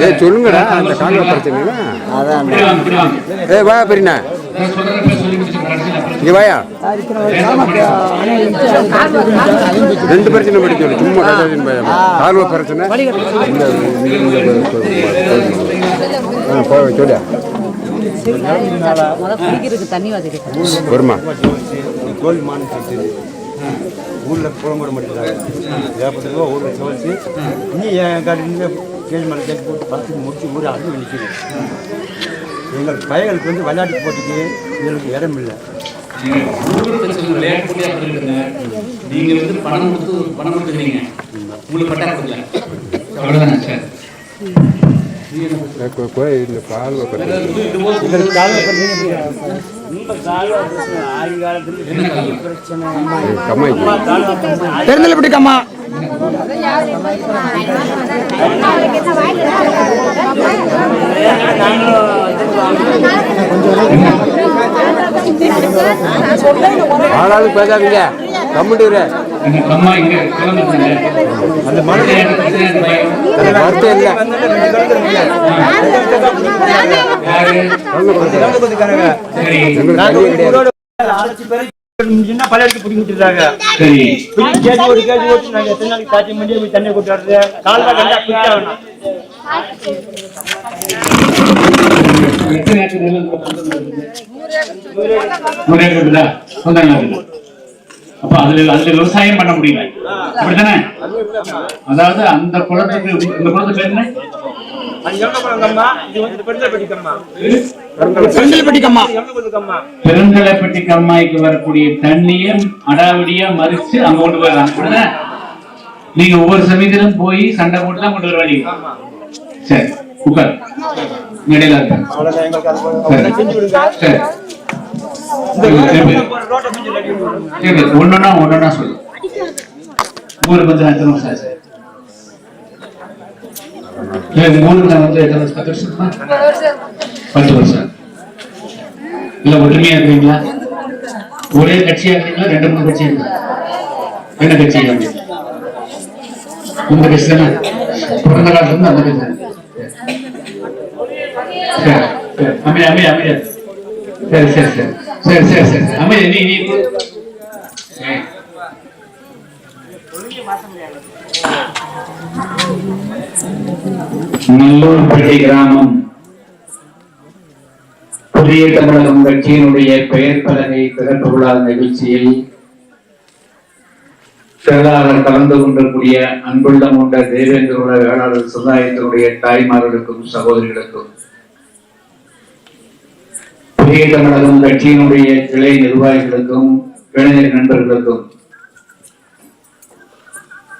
ஏ சொல்லுங்கடா அந்த கால்வா பிரச்சனை அதான். ஏ வா பெரியண்ணா. இங்க வாயா. ரெண்டு பிரச்சனை படி சொல்லு. சும்மா கதாச்சின்னு போய் கால்வா பிரச்சனை. இந்த இந்த- ஆ, போ சொல்லியா. முத குடிக்கிறதுக்கு தண்ணி வசதி வருமா கோழி ஊரில் குளம் போட மாட்டேங்கிறாங்க. ஏற்பட்ட ரூபா ஊரில் சமைச்சு இன்னும் என் காட்டில் கேள்வி மேலே கேட்டு போட்டு பத்து முடிச்சு ஊர் அது நிற்கிது எங்கள் பையங்களுக்கு வந்து விளையாட்டு போட்டிக்கு எங்களுக்கு இடம் இல்லை. நீங்க வந்து பணம் கொடுத்து பணம் கொடுத்துக்கிறீங்க உங்களுக்கு பட்டா கொடுக்கல. அவ்வளவுதானே சார்? கோ- கோ- இந்த கம்மா ஆளாளுக்கு பேசாதீங்க. கம்முடிற இந்த கம்மா இங்க அந்த பிடிங்கி விட்டுறாங்க கேஜி ஒரு கேஜி ஓட்டு எத்தனை நாளைக்கு மண்டியை போய் தண்ணி கொண்டு வரது? கால்வா கண்டா பிடிச்சாகணும் நூறு ஏக்கர்? அப்ப அதுல அதுல விவசாயம் பண்ண முடியல. அப்படித்தானே? அதாவது அந்த குளத்துக்கு இந்த குளத்துக்கு பேர் என்ன? கம்மாய்க்கு வரக்கூடிய தண்ணிய அடாவடியா மறிச்சு அங்க கொண்டு போயிடலாம். நீங்க ஒவ்வொரு சமயத்திலும் போய் சண்டை போட்டு தான் கொண்டு வருவாங்க சரி உட்கார். இடையில இருக்க அவ்வளோதான் எங்களுக்கு அது போதும். அவ்வளோதான் செஞ்சு விடுங்க சரி ரோட்டை கொஞ்சம் ரெடி பண்ணுங்க சரி. ஒன்னொன்னா ஒன்னொன்னா சொல்லு. ஊருக்கு வந்து எத்தனை வருஷம் ஆச்சு நான் வந்து எத்தனை வருஷம்? பத்து வருஷமா? பத்து வருஷம். இல்ல ஒற்றுமையா இருக்கீங்களா? ஒரே கட்சியா இருக்கீங்களா? ரெண்டு மூணு கட்சியா இருக்கீங்களா? என்ன கட்சி இருக்கு? இந்த கட்சி தானே? பிறந்த காலத்துல இருந்து அந்த கட்சி தானே? சரி சரி சரி. சரி சரி சரி அம்மா நீ நீ சரி. நல்லூர்பட்டி கிராமம் புதிய தமிழகம் கட்சியினுடைய பெயர் பலகை திறப்பு விழா நிகழ்ச்சியில் செயலாளர் கலந்து கொண்டிருக்கூடிய அன்புள்ளம் கொண்ட தேவேந்திரோட வேளாளர் சமுதாயத்தினுடைய தாய்மார்களுக்கும் சகோதரிகளுக்கும் புதிய தமிழகம் கட்சியினுடைய கிளை நிர்வாகிகளுக்கும் இளைஞர் நண்பர்களுக்கும்.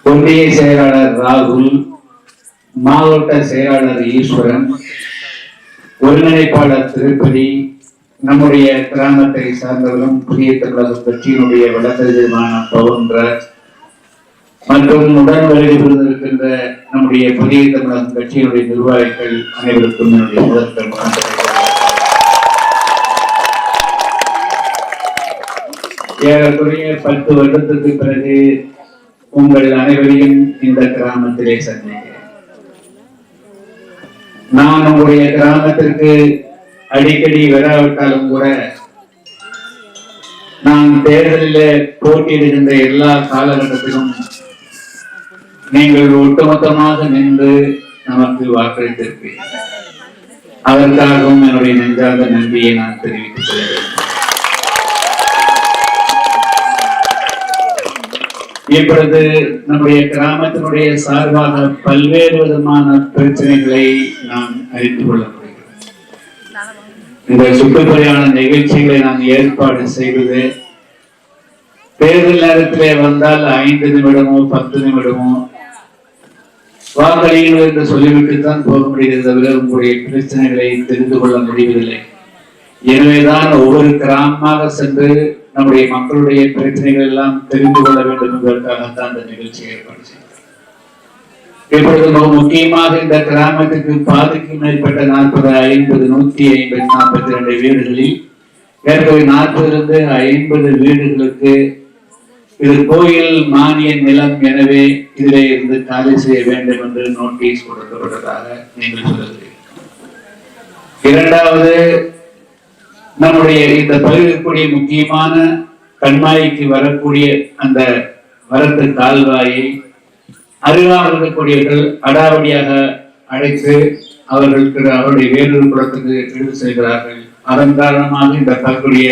ஒன்றிய செயலாளர் ராகுல் மாவட்ட செயலாளர் ஈஸ்வரன் ஒருங்கிணைப்பாளர் திருப்பதி நம்முடைய கிராமத்தை சார்ந்தவர்களும் புதிய தமிழகம் கட்சியினுடைய வழக்கறிஞருமான பவன்ராஜ் மற்றும் உடன் வருகை நம்முடைய புதிய தமிழகம் கட்சியினுடைய நிர்வாகிகள் அனைவருக்கும் என்னுடைய முதற்கள் வணக்கம் ஏறக்குறைய பத்து வருடத்துக்கு பிறகு உங்கள் அனைவரையும் இந்த கிராமத்திலே சந்திக்கிறேன். நான் உங்களுடைய கிராமத்திற்கு அடிக்கடி வராவிட்டாலும் கூட நான் தேர்தலில் போட்டியிடுகின்ற எல்லா காலகட்டத்திலும் நீங்கள் ஒட்டுமொத்தமாக நின்று நமக்கு வாக்களித்திருப்பீர்கள். அதற்காகவும் என்னுடைய நெஞ்சார்ந்த நன்றியை நான் தெரிவித்துக் கொள்கிறேன். இப்பொழுது நம்முடைய கிராமத்தினுடைய சார்பாக பல்வேறு விதமான பிரச்சனைகளை நாம் அறிந்து கொள்ள முடியும் இந்த சுற்றுப்பயண நிகழ்ச்சிகளை நாம் ஏற்பாடு செய்வது தேர்தல் நேரத்திலே வந்தால் ஐந்து நிமிடமோ பத்து நிமிடமோ வாக்களியுங்கள் என்று சொல்லிவிட்டு தான் போக முடிகிறது தவிர உங்களுடைய பிரச்சனைகளை தெரிந்து கொள்ள முடிவதில்லை. எனவேதான் ஒவ்வொரு கிராமமாக சென்று நம்முடைய மக்களுடைய பிரச்சனைகள் எல்லாம் தெரிந்து கொள்ள வேண்டும் என்பதற்காகத்தான் அந்த நிகழ்ச்சி ஏற்பாடு செய்தோம் இப்பொழுது மிக முக்கியமாக இந்த கிராமத்துக்கு பாதிக்கு மேற்பட்ட நாற்பது ஐம்பது நூத்தி ஐம்பது நாற்பத்தி ரெண்டு வீடுகளில் ஏற்கனவே நாற்பதிலிருந்து ஐம்பது வீடுகளுக்கு இது கோயில் மானிய நிலம் எனவே இதிலே இருந்து காலி செய்ய வேண்டும் என்று நோட்டீஸ் கொடுக்கப்பட்டதாக நீங்கள் சொல்லுகிறீர்கள் இரண்டாவது நம்முடைய இந்த பகிரக்கூடிய முக்கியமான கண்மாய்க்கு வரக்கூடிய அந்த வரத்து கால்வாயை அருகாமக்கூடியவர்கள் அடாவடியாக அழைத்து அவர்களுக்கு அவருடைய வேறொரு குளத்துக்கு இழுத்து செல்கிறார்கள். அதன் காரணமாக இந்த பகுதிய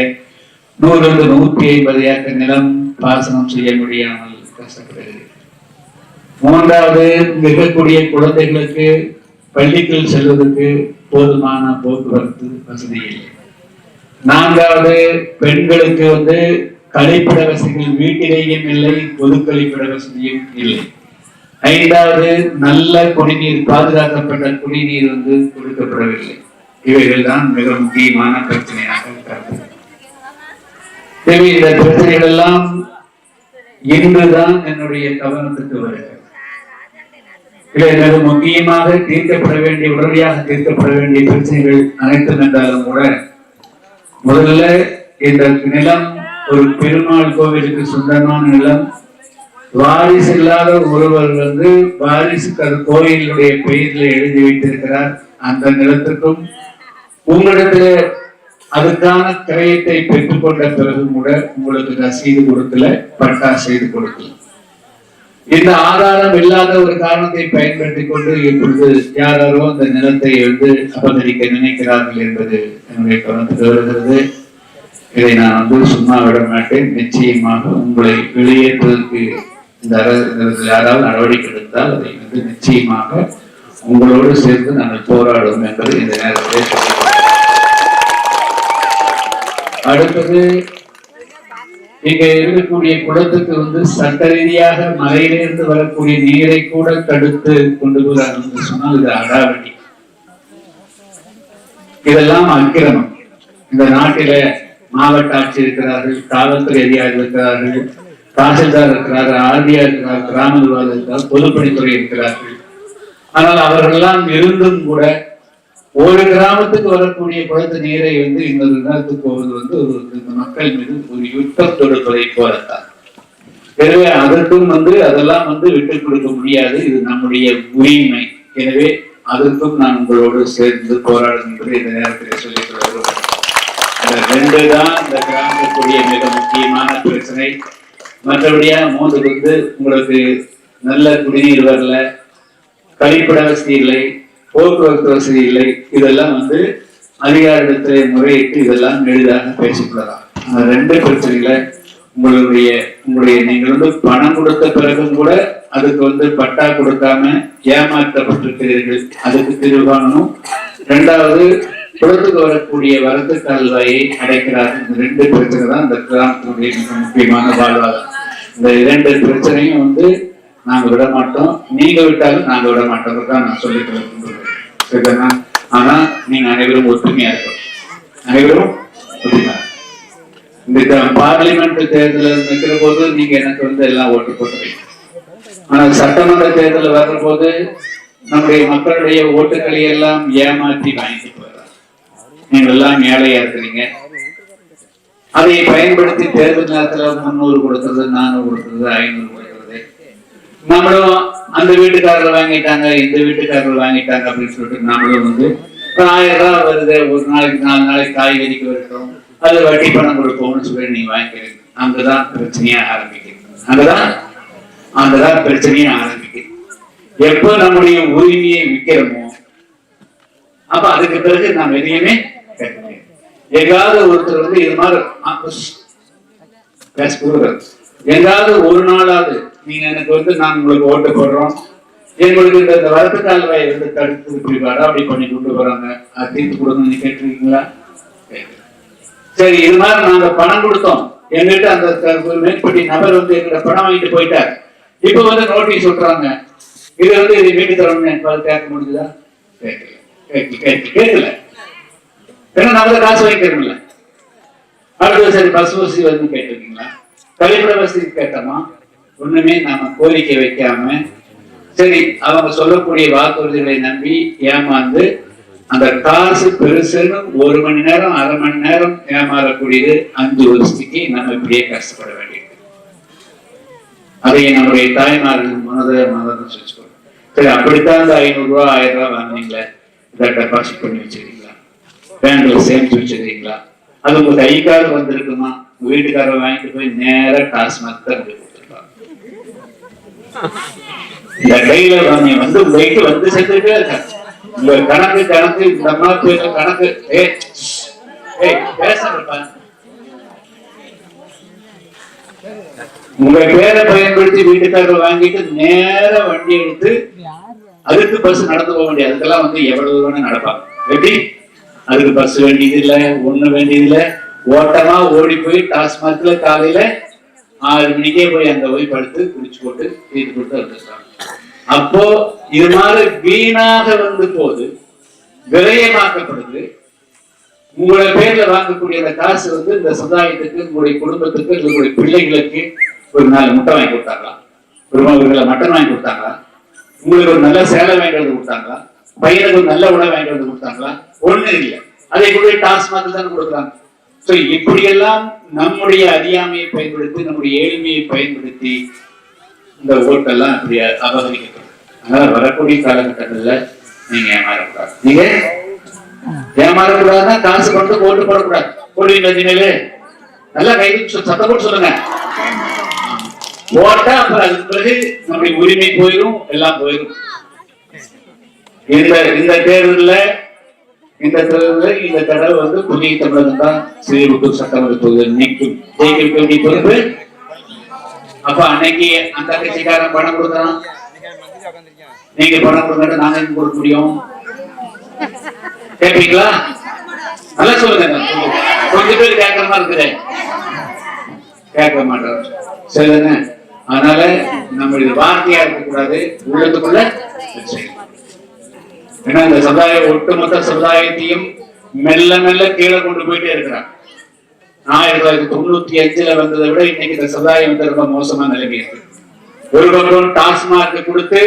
நூறு நூற்றி ஐம்பது ஏக்கர் நிலம் பாசனம் செய்ய முடியாமல் கஷ்டப்படுகிறது. மூன்றாவது மிகக்கூடிய இருக்கக்கூடிய குழந்தைகளுக்கு பள்ளிக்குள் செல்வதற்கு போதுமான போக்குவரத்து வசதி இல்லை. நான்காவது பெண்களுக்கு வந்து கழிப்பிட வசதிகள் வீட்டிலேயும் இல்லை பொது கழிப்பிட வசதியும் இல்லை. ஐந்தாவது நல்ல குடிநீர் பாதுகாக்கப்பட்ட குடிநீர் வந்து கொடுக்கப்படவில்லை. இவைகள் தான் மிக முக்கியமான பிரச்சனையாக இருக்கிறது இந்த பிரச்சனைகள் எல்லாம் இன்றுதான் என்னுடைய கவனத்துக்கு வருகிறது. இவை மிக முக்கியமாக தீர்க்கப்பட வேண்டிய உடனடியாக தீர்க்கப்பட வேண்டிய பிரச்சனைகள் அனைத்தும் என்றாலும் கூட முதல்ல இந்த நிலம் ஒரு பெருமாள் கோவிலுக்கு சொந்தமான நிலம். வாரிசு இல்லாத ஒருவர் வந்து வாரிசு அது கோயிலுடைய பெயரில் எழுதி வைத்திருக்கிறார். அந்த நிலத்துக்கும் உங்களிடத்துல அதுக்கான கிரயத்தை பெற்றுக்கொண்ட பிறகு கூட உங்களுக்கு ரசீது கொடுக்கல பட்டா செய்து கொடுக்கல. இந்த ஆதாரம் இல்லாத ஒரு காரணத்தை பயன்படுத்திக் கொண்டு இப்பொழுது யாரோ அந்த நிலத்தை வந்து அபகரிக்க நினைக்கிறார்கள் என்பது என்னுடைய கவனத்தில் வருகிறது. இதை நான் வந்து சும்மா விட மாட்டேன். நிச்சயமாக உங்களை வெளியேற்றுவதற்கு இந்த அரசு யாராவது நடவடிக்கை எடுத்தால் அதை வந்து நிச்சயமாக உங்களோடு சேர்ந்து நாங்கள் போராடுவோம் என்பது இந்த நேரத்தில் அடுத்தது இங்க இருக்கக்கூடிய குளத்துக்கு வந்து சட்ட ரீதியாக மலையிலிருந்து வரக்கூடிய நீரை கூட தடுத்து கொண்டு போறாங்க. சொன்னால் இது அடாவடி. இதெல்லாம் அக்கிரமம். இந்த நாட்டில மாவட்ட ஆட்சி இருக்கிறார்கள் காவல்துறை அதிகாரி இருக்கிறார்கள் தாசில்தார் இருக்கிறார்கள் ஆர்டிஆர் இருக்கிறார் கிராம நிர்வாகம் இருக்கிறார் பொதுப்பணித்துறை இருக்கிறார்கள். ஆனால் அவர்களெல்லாம் இருந்தும் கூட ஒரு கிராமத்துக்கு வரக்கூடிய குளத்து நீரை வந்து இன்னொரு கிராமத்துக்கு போவது வந்து ஒரு மக்கள் மீது ஒரு யுத்தம் தொடுப்பதை போலத்தான் எனவே அதற்கும் வந்து அதெல்லாம் வந்து விட்டுக் கொடுக்க முடியாது. இது நம்முடைய உரிமை. எனவே அதற்கும் நான் உங்களோடு சேர்ந்து போராடும் என்று இந்த நேரத்தில் சொல்லிக் கொள்கிறோம் விரும்புகிறேன். இந்த ரெண்டு தான் இந்த கிராமத்துக்குரிய மிக முக்கியமான பிரச்சனை. மற்றபடியா மூன்று வந்து உங்களுக்கு நல்ல குடிநீர் வரல கழிப்பிட வசதி இல்லை போக்குவரத்து வசதி இல்லை. இதெல்லாம் வந்து அதிகாரிடத்திலே முறையிட்டு இதெல்லாம் எளிதாக பேசிக்கொள்ளலாம். அந்த ரெண்டு பிரச்சனைகளை உங்களுடைய உங்களுடைய நீங்கள் வந்து பணம் கொடுத்த பிறகும் கூட அதுக்கு வந்து பட்டா கொடுக்காம ஏமாற்றப்பட்டிருக்கிறீர்கள். அதுக்கு தீர்வு காணணும். ரெண்டாவது குளத்துக்கு வரக்கூடிய வரத்து கால்வாயை அடைக்கிறார். இந்த ரெண்டு பிரச்சனை தான் இந்த கிராமத்தினுடைய மிக முக்கியமான வாழ்வாதாரம். இந்த இரண்டு பிரச்சனையும் வந்து நாங்க விட மாட்டோம். நீங்க விட்டாலும் நாங்க விட மாட்டோம். தான் நான் சொல்லிட்டு விரும்புகிறேன். சரிதானா? ஆனா நீங்க அனைவரும் ஒற்றுமையா இருக்கணும். அனைவரும் ஒற்றுமையா இந்த பார்லிமெண்ட் தேர்தலில் நிற்கிற போது நீங்க எனக்கு வந்து எல்லாம் ஓட்டு போட்டுறீங்க ஆனா சட்டமன்ற தேர்தல் வர்ற போது நம்முடைய மக்களுடைய ஓட்டுகளை எல்லாம் ஏமாற்றி வாங்கிட்டு போயிடலாம் நீங்க எல்லாம் ஏழையா இருக்கிறீங்க. அதை பயன்படுத்தி தேர்தல் நேரத்துல முன்னூறு கொடுத்தது நானூறு கொடுத்தது ஐநூறு நம்மளும் அந்த வீட்டுக்காரர்கள் வாங்கிட்டாங்க இந்த வீட்டுக்காரர்கள் வாங்கிட்டாங்க அப்படின்னு சொல்லிட்டு நம்மளும் வந்து ஆயிரம் ரூபாய் வருது ஒரு நாளைக்கு நாலு நாளைக்கு காய்கறிக்கு வரட்டும் அது வட்டி பணம் கொடுப்போம்னு சொல்லி நீங்க வாங்கிக்கிறீங்க அங்கதான் பிரச்சனையா ஆரம்பிக்குது. அங்கதான் அங்கதான் பிரச்சனையா ஆரம்பிக்குது. எப்போ நம்முடைய உரிமையை விற்கிறோமோ அப்ப அதுக்கு பிறகு நாம் எதையுமே எங்காவது ஒருத்தர் வந்து இது மாதிரி எங்காவது ஒரு நாளாவது நீங்க எனக்கு வந்து நான் உங்களுக்கு ஓட்டு போடுறோம். எங்களுக்கு இந்த இந்த வரத்து கால்வாயை வந்து தடுத்து விட்டுருக்காரு அப்படி பண்ணி கொண்டு வராங்க. அது தீர்த்து கொடுங்கன்னு கேட்டிருக்கீங்களா? கேட்கல. சரி இது மாதிரி நாங்க பணம் கொடுத்தோம். எங்கிட்ட அந்த க- மேற்படி நபர் வந்து எங்கிட்ட பணம் வாங்கிட்டு போயிட்டார். இப்ப வந்து நோட்டீஸ் சொல்றாங்க இது வந்து இது மீட்டு தரணும்னு எனக்கு கேட்க முடியுதா கேட்கல. கேட்கல. ஏன்னா நம்ம காசு வாங்கிக்கிறோம்ல அடுத்தது சரி பஸ் வசதி வந்து கேட்டிருக்கீங்களா? கழிப்பிட வசதி கேட்டோமா? ஒண்ணுமே நாம கோரிக்கை வைக்காம சரி அவங்க சொல்லக்கூடிய வாக்குறுதிகளை நம்பி ஏமாந்து அந்த காசு பெருசுன்னு ஒரு மணி நேரம் அரை மணி நேரம் ஏமாறக்கூடியது அஞ்சு வருஷத்துக்கு நம்ம இப்படியே கஷ்டப்பட வேண்டியது. அதை நம்முடைய தாய்மார்கள் மனதை மனதை வச்சுக்கணும் சரி அப்படித்தான் இந்த ஐநூறு ரூபா ஆயிரம் ரூபாய் வாங்கினீங்களே இதை டெபாசிட் பண்ணி வச்சிருக்கீங்களா? பேங்க்ல சேமிச்சு வச்சிருக்கீங்களா? அது உங்க கார்டு வந்திருக்குமா? வீட்டுக்காரர் வாங்கிட்டு போய் நேரா டாஸ்மாக் தான் இந்த கையில வந்து உங்க வந்து இருக்க. உங்க கணக்கு கணக்கு இந்த அம்மா கணக்கு. உங்க பேரை பயன்படுத்தி வீட்டுக்காரர் வாங்கிட்டு நேர வண்டி எடுத்து அதுக்கு பஸ் நடந்து போக வேண்டியது. அதுக்கெல்லாம் வந்து எவ்வளவு வேணும் நடப்பாங்க. எப்படி? அதுக்கு பஸ் வேண்டியது இல்ல ஒண்ணு வேண்டியது இல்ல. ஓட்டமா ஓடி போய் டாஸ்மாக்ல காலையில ஆறு மணிக்கே போய் அங்க போய் படுத்து குடிச்சு போட்டு வீட்டு கொடுத்து வந்துருக்காங்க அப்போ இது மாதிரி வீணாக வந்து போது விரயமாக்கப்படுது. உங்களை பேர்ல வாங்கக்கூடிய அந்த காசு வந்து இந்த சமுதாயத்துக்கு உங்களுடைய குடும்பத்துக்கு உங்களுடைய பிள்ளைகளுக்கு ஒரு நாலு முட்டை வாங்கி கொடுத்தாங்களா? ஒரு கிலோ மட்டன் வாங்கி கொடுத்தாங்களா? உங்களுக்கு ஒரு நல்ல சேலை வாங்கி வந்து கொடுத்தாங்களா? பையனுக்கு ஒரு நல்ல உணவு வாங்கி வந்து கொடுத்தாங்களா? ஒண்ணு இல்லை. அதை கூட டாஸ்மாக தான் கொடுக்குறாங்க. இப்படியெல்லாம் நம்முடைய அறியாமையை பயன்படுத்தி நம்முடைய ஏழ்மையை பயன்படுத்தி இந்த ஓட்டெல்லாம் இப்படி அபகரிக்கப்படும். அதனால வரக்கூடிய காலகட்டங்கள்ல நீங்க ஏமாறக்கூடாது. நீங்க ஏமாறக்கூடாதுன்னா காசு கொண்டு ஓட்டு போடக்கூடாது. போடுவீங்க நீங்களே நல்லா கை சத்தம் போட்டு சொல்லுங்க. போட்டா அப்புறம் அதுக்கு பிறகு நம்முடைய உரிமை போயிடும் எல்லாம் போயிடும் இந்த இந்த தேர்தலில் இந்த தேர்தலில் இந்த தடவை வந்து புதிய தமிழகம் தான் ஸ்ரீவில்லிபுத்தூர் சட்டமன்ற தொகுதியில் நீக்கும். ஜெயிக்க வேண்டிய பொறுப்பு. அப்ப அன்னைக்கு அந்த கட்சிக்காரன் பணம் கொடுத்தான். நீங்க பணம் கொடுங்க நாங்க எங்க கொடுக்க முடியும்? கேட்பீங்களா? நல்லா சொல்லுங்க. கொஞ்சம் பேர் கேட்கற மாதிரி இருக்குது. கேட்க மாட்டோம் சரிதானே? அதனால நம்மளுடைய வார்த்தையா இருக்கக்கூடாது. உள்ளத்துக்குள்ள ஏன்னா இந்த சமுதாய ஒட்டுமொத்த சமுதாயத்தையும் மெல்ல மெல்ல கீழே கொண்டு போயிட்டே இருக்கிறான் ஆயிரத்தி தொள்ளாயிரத்தி தொண்ணூத்தி அஞ்சுல வந்ததை விட இன்னைக்கு இந்த சமுதாயம் வந்து ரொம்ப மோசமான நிலைமை இருக்கு. ஒரு பக்கம் டாஸ்மாக் கொடுத்து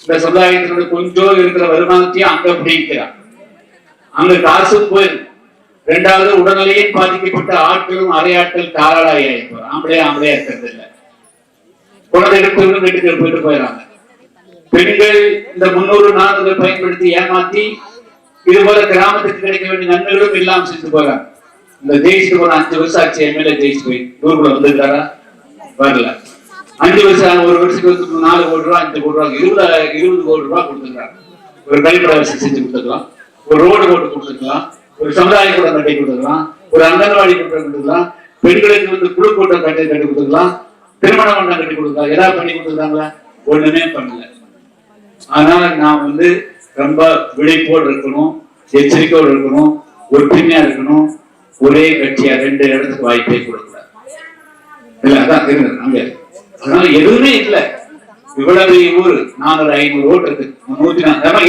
இந்த சமுதாயத்தினுடைய கொஞ்சம் இருக்கிற வருமானத்தையும் அங்க பிடிக்கிறான் அங்க காசு போயிருக்கு ரெண்டாவது உடல்நிலையும் பாதிக்கப்பட்ட ஆட்களும் அரையாட்கள் காலாளாய் ஆயிருப்பார் ஆம்பளையா ஆம்பளையா இருக்கிறது இல்ல. குழந்தை எடுத்து வீட்டுக்கு போயிட்டு போயிடறாங்க. பெண்கள் இந்த முன்னூறு நாடுகளை பயன்படுத்தி ஏமாத்தி இது போல கிராமத்துக்கு கிடைக்க வேண்டிய நன்மைகளும் இல்லாம செஞ்சு போறாங்க. இந்த ஜெயிச்சு போன அஞ்சு வருஷம் ஆச்சு எம்எல்ஏ ஜெயிச்சு போய். ஊருக்குள்ள வந்திருக்காரா? வரல. அஞ்சு வருஷம் ஒரு வருஷத்துக்கு வந்து நாலு கோடி ரூபா அஞ்சு கோடி ரூபா இருபது இருபது கோடி ரூபா கொடுத்துருக்காங்க. ஒரு கழிப்பட வசதி செஞ்சு கொடுத்துருக்கலாம். ஒரு ரோடு போட்டு கொடுத்துருக்கலாம். ஒரு சமுதாய கூடம் கட்டி கொடுத்துக்கலாம் ஒரு அங்கன்வாடி கூட்டம் கொடுத்துக்கலாம் பெண்களுக்கு வந்து குழு கூட்டம் கட்டி கட்டி கொடுத்துக்கலாம் திருமண மண்டபம் கட்டி கொடுக்கலாம் ஏதாவது பண்ணி கொடுத்துருக்காங்களா? ஒண்ணுமே பண்ணல. அதனால நான் வந்து ரொம்ப விழிப்போடு இருக்கணும் எச்சரிக்கையோடு இருக்கணும் ஒற்றுமையா இருக்கணும். ஒரே கட்சியா ரெண்டு இடத்துக்கு வாய்ப்பே கொடுக்கல. இல்ல அதான் தெரியுது அங்க. அதனால எதுவுமே இல்ல. இவ்வளவு ஊர் நானூறு ஐநூறு ஓட்டு இருக்கு. நூத்தி நாலு ஆமா,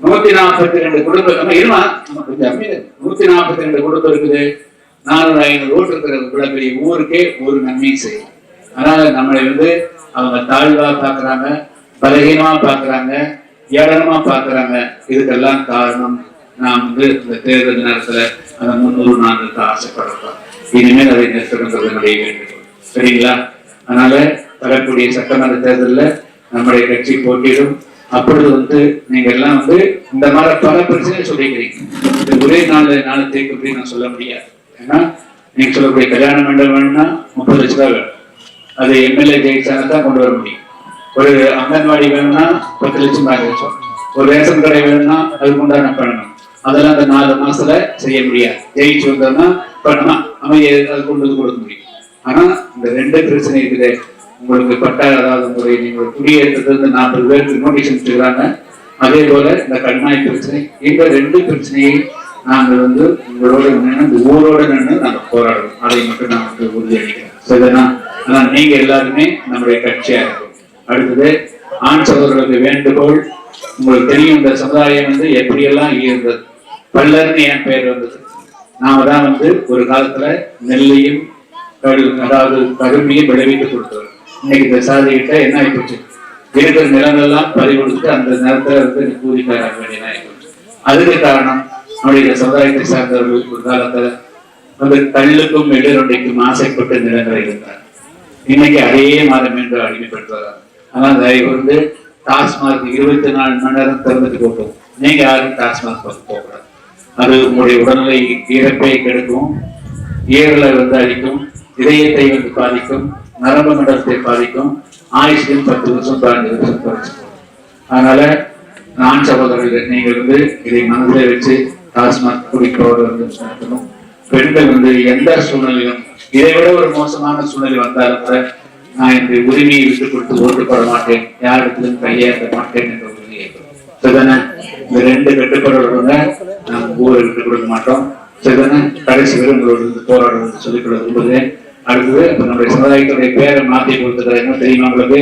நூத்தி நாற்பத்தி ரெண்டு குடும்பம் ஆமா, இருமா? நூத்தி நாற்பத்தி ரெண்டு குடும்பம் இருக்குது. நானூறு ஐநூறு ஓட்டு இருக்கிற இவ்வளவு பெரிய ஊருக்கே ஒரு நன்மை செய்யும். அதனால நம்மளை வந்து அவங்க தாழ்வா பாக்குறாங்க பலகீனமா பாக்குறாங்க ஏளனமா பாக்குறாங்க. இதுக்கெல்லாம் காரணம் நாம் வந்து இந்த தேர்தல் நேரத்துல அந்த முன்னூறு நான்கு ஆசைப்படுறோம். இனிமேல் அதை நிறுத்தணுங்கிறது என்னுடைய வேண்டுகோள் சரிங்களா? அதனால வரக்கூடிய சட்டமன்ற தேர்தல்ல நம்முடைய கட்சி போட்டியிடும். அப்பொழுது வந்து நீங்க எல்லாம் வந்து இந்த மாதிரி பல பிரச்சனை சொல்லிக்கிறீங்க. இது ஒரே நாள் நாலு தேக்கு அப்படின்னு நான் சொல்ல முடியாது. ஏன்னா நீங்க சொல்லக்கூடிய கல்யாண மண்டபம் வேணும்னா முப்பது லட்ச ரூபாய் வேணும். அது எம்எல்ஏ ஜெயிச்சாங்க தான் கொண்டு வர முடியும். ஒரு அங்கன்வாடி வேணும்னா பத்து லட்சம் நாலு லட்சம் ஒரு ரேஷன் கடை வேணும்னா அதுக்கு உண்டான பண்ணணும் அதெல்லாம் அந்த நாலு மாசத்துல செய்ய முடியாது. ஜெயிச்சு வந்தோம்னா பண்ணலாம் அமைதியை அது கொண்டு வந்து கொடுக்க முடியும். ஆனா இந்த ரெண்டு பிரச்சனை இருக்குது. உங்களுக்கு பட்டா அதாவது முறை நீங்க குடியேற்றத்துல இருந்து நாற்பது பேருக்கு நோட்டீஸ் அனுப்பிச்சுக்கிறாங்க அதே போல இந்த கண்மாய் பிரச்சனை இந்த ரெண்டு பிரச்சனையை நாங்கள் வந்து உங்களோட நின்று இந்த ஊரோட நின்று நாங்கள் போராடுறோம். அதை மட்டும் நான் வந்து உறுதியளிக்கிறேன். சரிதானா? ஆனால் நீங்க எல்லாருமே நம்முடைய கட்சியா இருக்கும். அடுத்தது ஆண் சகோதரர்களுக்கு வேண்டுகோள் உங்களுக்கு தெரியும் இந்த சமுதாயம் வந்து எப்படியெல்லாம் இருந்தது? பல்லர்னு என் பெயர் வந்தது. நாம தான் வந்து ஒரு காலத்துல நெல்லையும் அதாவது கருமையும் விளைவித்து கொடுத்தவர் இன்னைக்கு இந்த சாதிகிட்ட என்ன ஆயிப்போச்சு? இருக்கிற நிலங்கள்லாம் பறி கொடுத்துட்டு அந்த நேரத்துல வந்து கூலிக்காராக வேண்டிய ஆயிப்போச்சு. அதுக்கு காரணம் நம்முடைய சமுதாயத்தை சார்ந்தவர்கள் ஒரு காலத்துல அந்த கல்லுக்கும் எதிரொன்றைக்கும் ஆசைப்பட்டு நிலங்களை இருந்தார் இன்னைக்கு அதே மாதம் என்று அடிமைப்படுத்துவார்? ஆனால் தயவு வந்து டாஸ்மாக் இருபத்தி நாலு மணி நேரம் திறந்துட்டு போட்டோம். நீங்க யாரும் டாஸ்மாக் பக்கம் போகக்கூடாது. அது உங்களுடைய உடல்நிலை இறப்பை கெடுக்கும். ஈரலை வந்து அழிக்கும். இதயத்தை வந்து பாதிக்கும். நரம்பு மண்டலத்தை பாதிக்கும். ஆயுஷையும் பத்து வருஷம் பதினஞ்சு வருஷம் குறைச்சு அதனால நான் சகோதரர்கள் நீங்கள் வந்து இதை மனதில் வச்சு டாஸ்மாக் குடிப்பவர் வந்து பெண்கள் வந்து எந்த சூழ்நிலையிலும் இதை விட ஒரு மோசமான சூழ்நிலை வந்தாலும் கூட நான் என்னுடைய உரிமையை விட்டுக் கொடுத்து ஓட்டு போட மாட்டேன் யாரிடத்திலும் கையேற்ற மாட்டேன் என்ற உறுதியை சரிதானே இந்த ரெண்டு கட்டுப்பாடுகளுங்க நாம் ஊரை விட்டுக் கொடுக்க மாட்டோம். சரிதானே கடைசி வரை உங்களோட இருந்து போராடுவது சொல்லிக் கொள்ள விரும்புகிறேன். அடுத்தது இப்ப நம்முடைய சமுதாயத்துடைய பேரை மாத்தி கொடுத்துக்கிறது என்ன தெரியுமா உங்களுக்கு?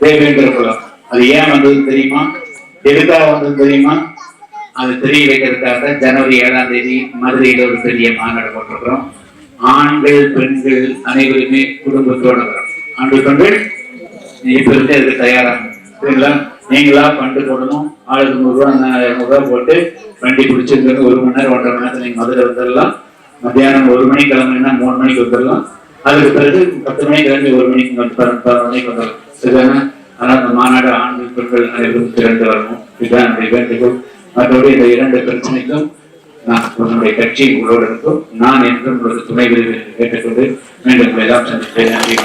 தேவேந்திர குலம் அது ஏன் வந்தது தெரியுமா? எதுக்காக வந்தது தெரியுமா? அது தெரிய வைக்கிறதுக்காக ஜனவரி ஏழாம் தேதி மதுரையில ஒரு பெரிய மாநாடு போட்டிருக்கிறோம். ஆண்கள் பெண்கள் அனைவருமே குடும்பத்தோட வரும். ஆண்கள் பெண்கள் இப்ப இருக்க இதுக்கு சரிங்களா? நீங்களா பண்டு போடணும். ஆளுக்கு நூறு ரூபா ரூபா போட்டு வண்டி பிடிச்சிருந்து ஒரு மணி நேரம் ஒன்றரை மணி நேரத்துல நீங்க மதுரை வந்துடலாம். மத்தியானம் ஒரு மணிக்கு கிளம்புனா மூணு மணிக்கு வந்துடலாம். அதுக்கு பிறகு பத்து மணிக்கு கிளம்பி ஒரு மணிக்கு பதினொரு மணிக்கு வந்துடலாம். சரிதானே? ஆனால் அந்த மாநாடு ஆண்கள் பெண்கள் அனைவரும் திரண்டு வரணும். இதுதான் அந்த வேண்டுகோள் மற்றபடி இந்த இரண்டு பிரச்சனைக்கும் நான் உங்களுடைய கட்சி உங்களோடு இருக்கும் நான் என்றும் உங்களுக்கு துணை விரும்பி கேட்டுக்கொண்டு மீண்டும் உங்களை எல்லாம் சந்திப்பேன் நன்றி.